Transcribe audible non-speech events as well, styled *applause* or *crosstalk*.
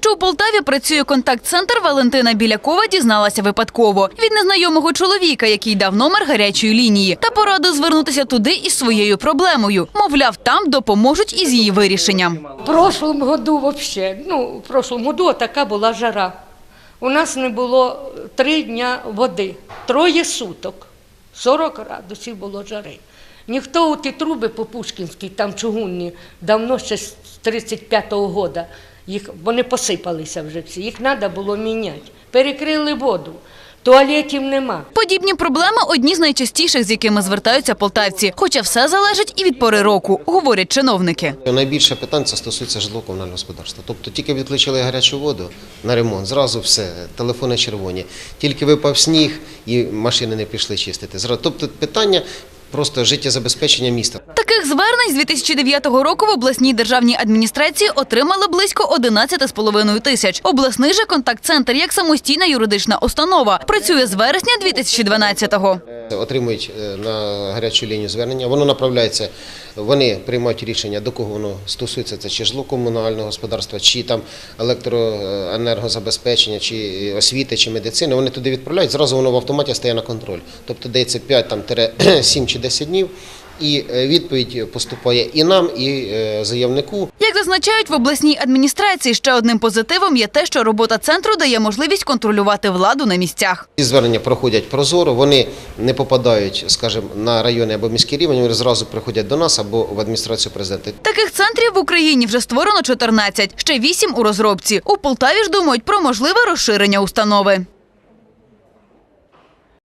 що у Полтаві працює контакт-центр Валентина Білякова, дізналася випадково від незнайомого чоловіка, який дав номер гарячої лінії, та порадив звернутися туди із своєю проблемою. Мовляв, там допоможуть із її вирішенням. В прошлом году вообще, ну, в прошлом году така була жара. У нас не було три дня води, троє суток, 40 градусів було жари. Ніхто у ті труби по Пушкінській, там чугунні, давно ще з 35-го года, їх, вони посипалися вже всі, їх треба було міняти. Перекрили воду, туалетів нема. Подібні проблеми одні з найчастіших, з якими звертаються полтавці. Хоча все залежить і від пори року, говорять чиновники. Найбільше питань це стосується житлово-комунального господарства. Тобто тільки відключили гарячу воду на ремонт, зразу все, телефони червоні. Тільки випав сніг і машини не пішли чистити. Тобто питання просто життєзабезпечення міста. Таких звернень з 2009 року в обласній державній адміністрації отримали близько 11,5 тисяч. Обласний же контакт-центр як самостійна юридична установа працює з вересня 2012-го. Отримують е, на гарячу лінію звернення, воно направляється, вони приймають рішення, до кого воно стосується, це чи житлово-комунального господарства, чи там електроенергозабезпечення, чи освіти, чи медицини. Вони туди відправляють, зразу воно в автоматі стає на контроль. Тобто дається 5, там, 7 *clears throat* чи 10 днів, і е, відповідь поступає і нам, і е, заявнику. Як зазначають в обласній адміністрації, ще одним позитивом є те, що робота центру дає можливість контролювати владу на місцях. Ці звернення проходять прозоро, вони не попадають, скажімо, на районний або міський рівень, вони зразу приходять до нас або в адміністрацію президента. Таких центрів в Україні вже створено 14, ще 8 у розробці. У Полтаві ж думають про можливе розширення установи.